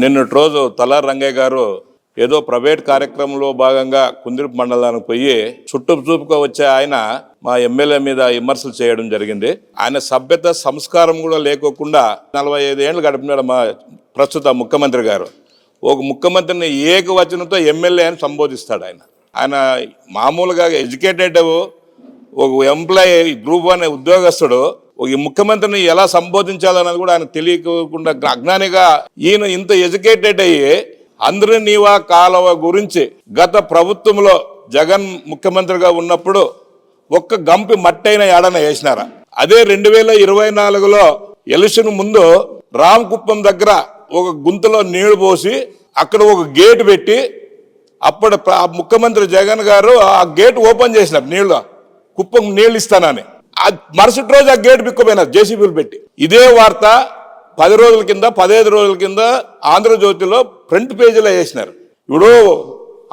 నిన్నటి రోజు తలా రంగయ్య గారు ఏదో ప్రైవేట్ కార్యక్రమంలో భాగంగా కుందిరిపు మండలానికి పోయి చుట్టూ చూపుగా వచ్చే ఆయన మా ఎమ్మెల్యే మీద విమర్శలు చేయడం జరిగింది. ఆయన సభ్యత సంస్కారం కూడా లేకోకుండా నలభై ఐదు ఏళ్ళు గడిపినాడు మా ప్రస్తుత ముఖ్యమంత్రి గారు. ఒక ముఖ్యమంత్రిని ఏకవచనంతో ఎమ్మెల్యే అని సంబోధిస్తాడు ఆయన. ఆయన మామూలుగా ఎడ్యుకేటెడ్ ఒక ఎంప్లాయీ గ్రూప్ అనే ఉద్యోగస్తుడు. ఈ ముఖ్యమంత్రిని ఎలా సంబోధించాలన్నది కూడా ఆయన తెలియకుండా అజ్ఞానిగా ఈయన ఇంత ఎడ్యుకేటెడ్ అయ్యి అందరి నీవా కాలువ గురించి గత ప్రభుత్వంలో జగన్ ముఖ్యమంత్రిగా ఉన్నప్పుడు ఒక్క గంపి మట్టైన ఏడన వేసినారా? అదే రెండు వేల ఇరవై నాలుగులో ఎలక్షన్ ముందు రామకుప్పం దగ్గర ఒక గుంతలో నీళ్ళు పోసి అక్కడ ఒక గేట్ పెట్టి అప్పుడు ముఖ్యమంత్రి జగన్ గారు ఆ గేట్ ఓపెన్ చేసినారు నీళ్ళు కుప్పం నీళ్ళు ఇస్తానని. మరుసటి రోజు ఆ గేట్ బిక్కుపోయినారు జేసీబీలు పెట్టి. ఇదే వార్త పది రోజుల కింద పదహైదు రోజుల కింద ఆంధ్రజ్యోతిలో ఫ్రంట్ పేజీలో వేసినారు. ఇప్పుడు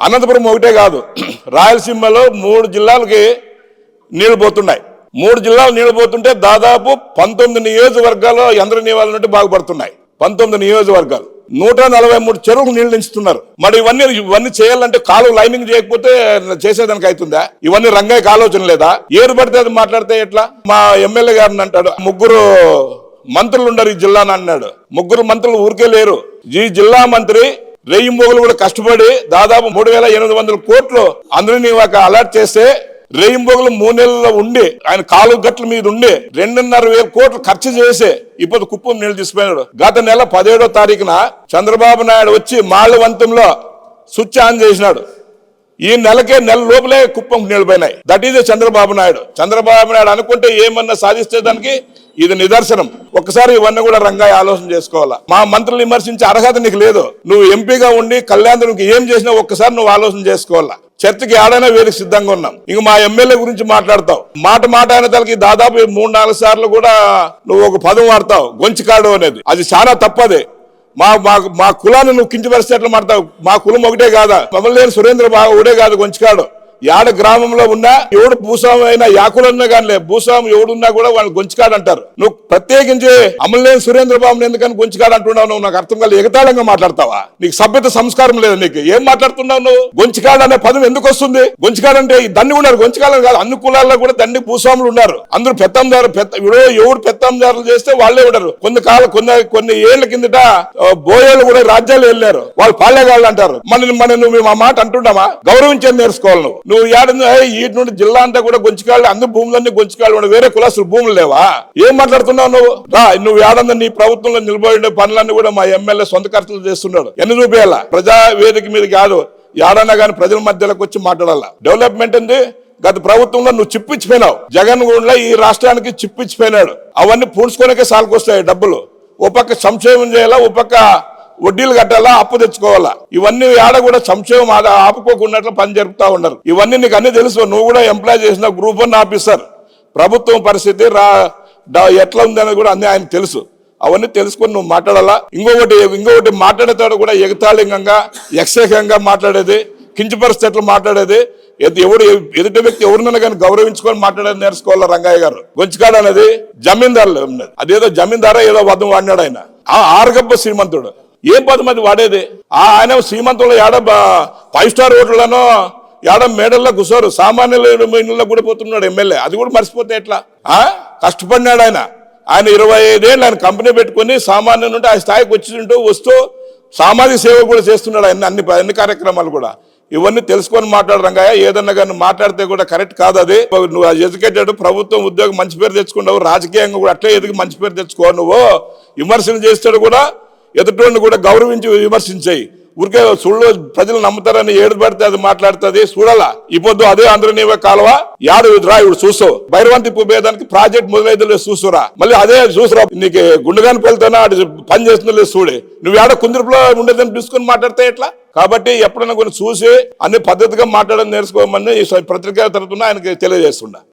అనంతపురం ఒకటే కాదు రాయలసీమలో మూడు జిల్లాలకి నీళ్ళు పోతున్నాయి. మూడు జిల్లాలు నీళ్ళు పోతుంటే దాదాపు పంతొమ్మిది నియోజకవర్గాల్లో యంత్ర నివాళ నుండి బాగుపడుతున్నాయి. పంతొమ్మిది నియోజకవర్గాలు. నూట నలభై మూడు చెరువుకు నీళ్ళు నించుతున్నారు మరి ఇవన్నీ ఇవన్నీ చేయాలంటే కాలు లైనింగ్ చేయకపోతే చేసేదానికి అవుతుందా? ఇవన్నీ రంగయ్యకి ఆలోచన లేదా? ఏరు పడితే అది మాట్లాడితే ఎట్లా? మా ఎమ్మెల్యే గారిని అంటాడు ముగ్గురు మంత్రులు ఉండరు ఈ జిల్లాని అన్నాడు. ముగ్గురు మంత్రులు ఊరికే లేరు. ఈ జిల్లా మంత్రి రెయ్యి మొగులు కూడా కష్టపడి దాదాపు మూడు వేల ఎనిమిది వందల కోట్లు అందరినీ ఒక అలర్ట్ చేస్తే రేయింబొగులు మూడు నెలల్లో ఉండి ఆయన కాలు గట్ల మీద ఉండి రెండున్నర వేల కోట్లు ఖర్చు చేసి ఇప్పుడు కుప్పం నీళ్ళు తీసుకుపోయినాడు. గత నెల పదిహేడో తారీఖున చంద్రబాబు నాయుడు వచ్చి మాళ్ళవంతంలో స్విచ్ ఆన్ చేసినాడు. ఈ నెలకే నెల లోపలే కుప్పం నీళ్ళు పోయినాయి దట్ ఈజ్ చంద్రబాబు నాయుడు. చంద్రబాబు నాయుడు అనుకుంటే ఏమన్నా సాధిస్తే దానికి ఇది నిదర్శనం. ఒక్కసారి ఇవన్నీ కూడా రంగాయ ఆలోచన చేసుకోవాలా? మా మంత్రులు విమర్శించే అర్హత నీకు లేదు. నువ్వు ఎంపీగా ఉండి కళ్యాణ్కి ఏం చేసినా ఒక్కసారి నువ్వు ఆలోచన చేసుకోవాలా? చర్చకి ఆడైనా వేదిక సిద్ధంగా ఉన్నాం. ఇంక మా ఎమ్మెల్యే గురించి మాట్లాడతావు. మాట మాట అయిన తలకి దాదాపు మూడు నాలుగు సార్లు కూడా నువ్వు ఒక పదం వాడతావు. గొంచికాడు అనేది. అది చాలా తప్పదే. మా మా మా కులాన్ని నువ్వు కించపరిచేట్లు ఎట్లా మాడతావు మా కులం ఒకటే కాదా? మమ్మల్ని సురేంద్ర బాబు ఒకటే కాదు గొంచికాడు యాడ గ్రామంలో ఉన్నా ఎవడు భూస్వామి అయినా యాకులన్నా కానీ భూస్వామి ఎవడున్నా కూడా వాళ్ళు గొంచికాడు అంటారు నువ్వు ప్రత్యేకించి అమలులేని సురేంద్ర బాబుని ఎందుకని గొంచికాడు అంటున్నావు నువ్వు? నాకు అర్థం కాలేదు. ఎగతాళంగా మాట్లాడతావా? నీకు సభ్యత సంస్కారం లేదు నీకు. ఏం మాట్లాడుతున్నావు నువ్వు? గొంచికాడు అనే పదం ఎందుకు వస్తుంది? గొంచికాడు దండి ఉన్నారు. గొంచికాడు కాదు అన్ని కులాల్లో కూడా దండి భూస్వాములు ఉన్నారు. అందరూ పెత్తందారు పెద్ద ఎవడు ఎవరు పెత్తందారులు చేస్తే వాళ్ళే ఉంటారు కొన్ని కాలం కొన్ని కొన్ని ఏళ్ళ కిందట ఆ, బోయేలు కూడా రాజ్యాలు వెళ్ళారు. వాళ్ళు పాలేగాళ్ళు అంటారు. మన మన నువ్వు మా మాట అంటున్నామా గౌరవించేది నేర్చుకోవాలి నువ్వు. నువ్వు ఏడుంది ఈటి నుండి జిల్లా అంతా కూడా గొంచికాళ్ళు అందరు భూములన్నీ గుంచుకాళ్ళు వేరే కులాసులు భూములు లేవా? ఏం మాట్లాడుతున్నావు నువ్వు? రా నువ్వు ఏడంది నీ ప్రభుత్వంలో నిలబడి పనులన్నీ కూడా మా ఎమ్మెల్యే సొంత ఖర్చులు చేస్తున్నాడు. ఎన్ని చూపించాలా ప్రజా వేదిక మీద కాదు ఏడన్నా కానీ ప్రజల మధ్యలోకి వచ్చి మాట్లాడాలా? డెవలప్మెంట్ ఉంది గత ప్రభుత్వంలో నువ్వు చిప్పిచ్చిపోయినావు. జగన్ కూడా ఈ రాష్ట్రానికి చిప్పిచ్చిపోయినాడు. అవన్నీ పూడ్చుకోనికే సాల్కొస్తాయి డబ్బులు. ఓ పక్క సంక్షేమం చేయాలా? ఓ పక్క వడ్డీలు కట్టాలా అప్పు తెచ్చుకోవాలా? ఇవన్నీ ఆడ కూడా సంక్షేమం ఆడ ఆపుకోకున్నట్లు పని జరుపుతా ఉన్నారు. ఇవన్నీ నీకు అన్ని తెలుసు నువ్వు కూడా ఎంప్లాయ్ చేసిన గ్రూప్ వన్ ఆఫీసర్. ప్రభుత్వం పరిస్థితి రా ఎట్లా ఉంది అనేది కూడా అన్ని ఆయన తెలుసు. అవన్నీ తెలుసుకొని నువ్వు మాట్లాడాలా? ఇంకొకటి ఇంకొకటి మాట్లాడేతాడు కూడా ఎగతాళింగంగా యక్షకంగా మాట్లాడేది కించపరిస్థితులు మాట్లాడేది. ఎద- ఎవడు ఎదుటి వ్యక్తి ఎవరినైనా కానీ గౌరవించుకొని మాట్లాడేది నేర్చుకోవాలా రంగయ్య గారు? గొంచికాడు అనేది జమీందారులు అదేదో జమీందారా ఏదో వదం వాడినాడు ఆయన. ఆ ఆరుగబ్బ శ్రీమంతుడు. ఏం పదం అది వాడేది? ఆ ఆయన శ్రీమంతులు ఏడ ఫైవ్ స్టార్ హోటళ్ళను ఏడ మేడల్లో కూర్చోరు సామాన్యుల ఇళ్ళలో కూడా పోతున్నాడు ఎమ్మెల్యే. అది కూడా మర్చిపోతే ఎట్లా? ఆ? కష్టపడినాడు ఆయన. ఆయన ఇరవై ఐదేళ్ళు ఆయన కంపెనీ పెట్టుకొని సామాన్యుల నుండి ఆ స్థాయికి వచ్చింటూ వస్తూ సామాజిక సేవ కూడా చేస్తున్నాడు ఆయన అన్ని అన్ని కార్యక్రమాలు కూడా. ఇవన్నీ తెలుసుకొని మాట్లాడు రంగయ్య. ఏదన్నా కానీ మాట్లాడితే కూడా కరెక్ట్ కాదు అది. నువ్వు ఎడ్యుకేటెడ్ ప్రభుత్వం ఉద్యోగం మంచి పేరు తెచ్చుకున్నావు. రాజకీయంగా కూడా అట్లే ఎదిగి మంచి పేరు తెచ్చుకో నువ్వు. విమర్శలు చేస్తాడు కూడా ఎదుటి కూడా గౌరవించి విమర్శించాయి. ఊరికే సుళ్ళు ప్రజలు నమ్ముతారని ఏడు పడితే అది మాట్లాడుతుంది. చూడాలా? ఇప్పుడు అదే అందరినీవే కాలువ? యాడు రా ఇప్పుడు చూసు భైరవంతి భేదానికి ప్రాజెక్ట్ మొదలైతే చూసురా మళ్ళీ అదే చూసురా నీకు గుండెగాని పెళ్తానా? అటు పని చేస్తుందో లేదు చూడే. నువ్వు ఏడ కుందిరిపులో ఉండేదని తీసుకొని మాట్లాడితే ఎట్లా? కాబట్టి ఎప్పుడైనా కొన్ని చూసి అన్ని పద్ధతిగా మాట్లాడడం నేర్చుకోమని ఈ పత్రికా తరపున ఆయనకి తెలియజేస్తుండ